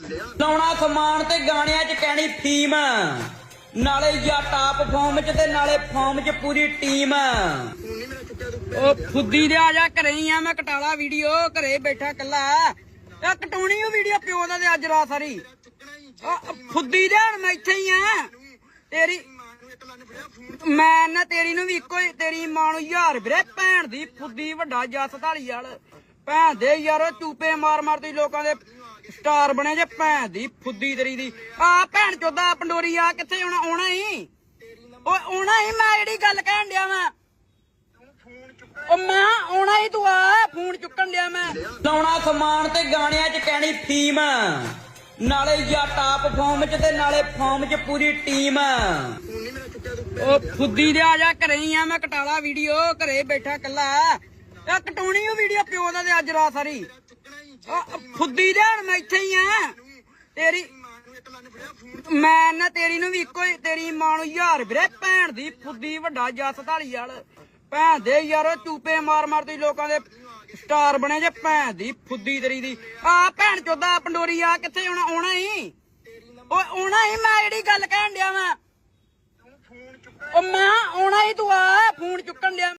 ਲਾਉਣਾ ਸਮਾਨ ਤੇ ਗਾਣਿਆਂ 'ਚ ਕਹਿਣੀ ਫੀਮ ਨਾਲੇ ਜਾਂ ਟਾਪ ਫਾਰਮ 'ਚ ਤੇ ਨਾਲੇ ਫਾਰਮ 'ਚ ਪੂਰੀ ਟੀਮ। ਉਹ ਫੁੱਦੀ ਦੇ ਆ ਜਾ, ਘਰੇ ਹੀ ਆ ਮੈਂ, ਕਟਾਲਾ ਵੀਡੀਓ, ਘਰੇ ਬੈਠਾ ਕੱਲਾ ਆ ਕਟਾਉਣੀ ਉਹ ਵੀਡੀਓ ਪਿਓ ਦਾ ਤੇ ਅੱਜ ਰਾਤ ਸਾਰੀ। ਫੁੱਦੀ ਦੇ ਹੁਣ ਮੈਂ ਇੱਥੇ ਹੀ ਆ। ਤੇਰੀ ਮੈਂ ਨਾ ਤੇਰੀ ਨੂੰ ਵੀ ਇੱਕੋ ਹੀ ਤੇਰੀ ਮਾਂ ਨੂੰ ਯਾਰ ਵੀਰੇ, ਭੈਣ ਦੀ ਫੁੱਦੀ ਵੱਡਾ ਜੱਸ ਢਾਲੀ ਵਾਲ ਭੈਣ ਦੇ ਯਾਰ ਚੂਪੇ ਮਾਰ ਮਾਰ ਤੁਸੀਂ ਲੋਕਾਂ ਦੇ ਸਟਾਰ ਬਣੇ ਜੇ ਭੈਣ ਦੀ ਫੁੱਦੀ ਤੇਰੀ ਦੀ। ਆ ਭੈਣ ਚੋਦਾ ਪੰਡੋਰੀ ਆ ਕਿੱਥੇ ਆਉਣਾ ਆਉਣਾ ਹੀ ਓਏ ਆਉਣਾ ਹੀ ਮੈਂ ਜਿਹੜੀ ਗੱਲ ਕਹਿਣ ਡਿਆ ਮੈਂ ਉਹ ਮੈਂ ਆਉਣਾ ਹੀ ਤੂੰ ਆ ਫੋਨ ਚੁੱਕਣ ਡਿਆ ਮੈਂ। ਲਾਉਣਾ ਸਮਾਨ ਤੇ ਗਾਣਿਆਂ 'ਚ ਕਹਿਣੀ ਫੀਮ ਨਾਲੇ ਜਾਂ ਟਾਪ ਫਾਰਮ 'ਚ ਤੇ ਨਾਲੇ ਫਾਰਮ 'ਚ ਪੂਰੀ ਟੀਮ ਉਹ ਫੁੱਦੀ ਦੇ ਆ ਜਾ ਘਰੇ ਹੀ ਆ ਮੈਂ ਕਟਾਲਾ ਵੀਡੀਓ ਘਰੇ ਬੈਠਾ ਕੱਲਾ ਆ ਕਟਾਉਣੀ ਉਹ ਵੀਡੀਓ ਪਿਓ ਦਾ ਤੇ ਅੱਜ ਰਾਤ ਸਾਰੀ। ਉਹ ਫੁੱਦੀ ਦੇ ਮੈਂ ਇੱਥੇ ਹੀ ਆ। ਤੇਰੀ ਮੈਂ ਨਾ ਤੇਰੀ ਨੂੰ ਵੀ ਇੱਕੋ ਹੀ, ਤੇਰੀ ਮਾਂ ਨੂੰ ਯਾਰ ਵੀਰੇ, ਭੈਣ ਦੀ ਫੁੱਦੀ ਵੱਡਾ ਜੱਸ ਢਾਲੀ ਵਾਲ। ਭੈਣ ਦੇ ਯਾਰ ਚੂਪੇ ਮਾਰ ਮਾਰ ਤੁਸੀਂ ਲੋਕਾਂ ਦੇ ਸਟਾਰ ਬਣੇ ਜੇ, ਭੈਣ ਦੀ ਫੁੱਦੀ ਤੇਰੀ ਦੀ। ਆ, ਭੈਣ ਚੋਦਾ ਪੰਡੋਰੀ ਆ, ਕਿੱਥੇ ਆਉਣਾ ਆਉਣਾ ਹੀ ਓਏ, ਆਉਣਾ ਹੀ ਮੈਂ ਜਿਹੜੀ ਗੱਲ ਕਹਿਣ ਡਿਆ ਮੈਂ ਉਹ ਮੈਂ ਆਉਣਾ ਹੀ ਤੂੰ ਆ, ਫੋਨ ਚੁੱਕਣ ਡਿਆ।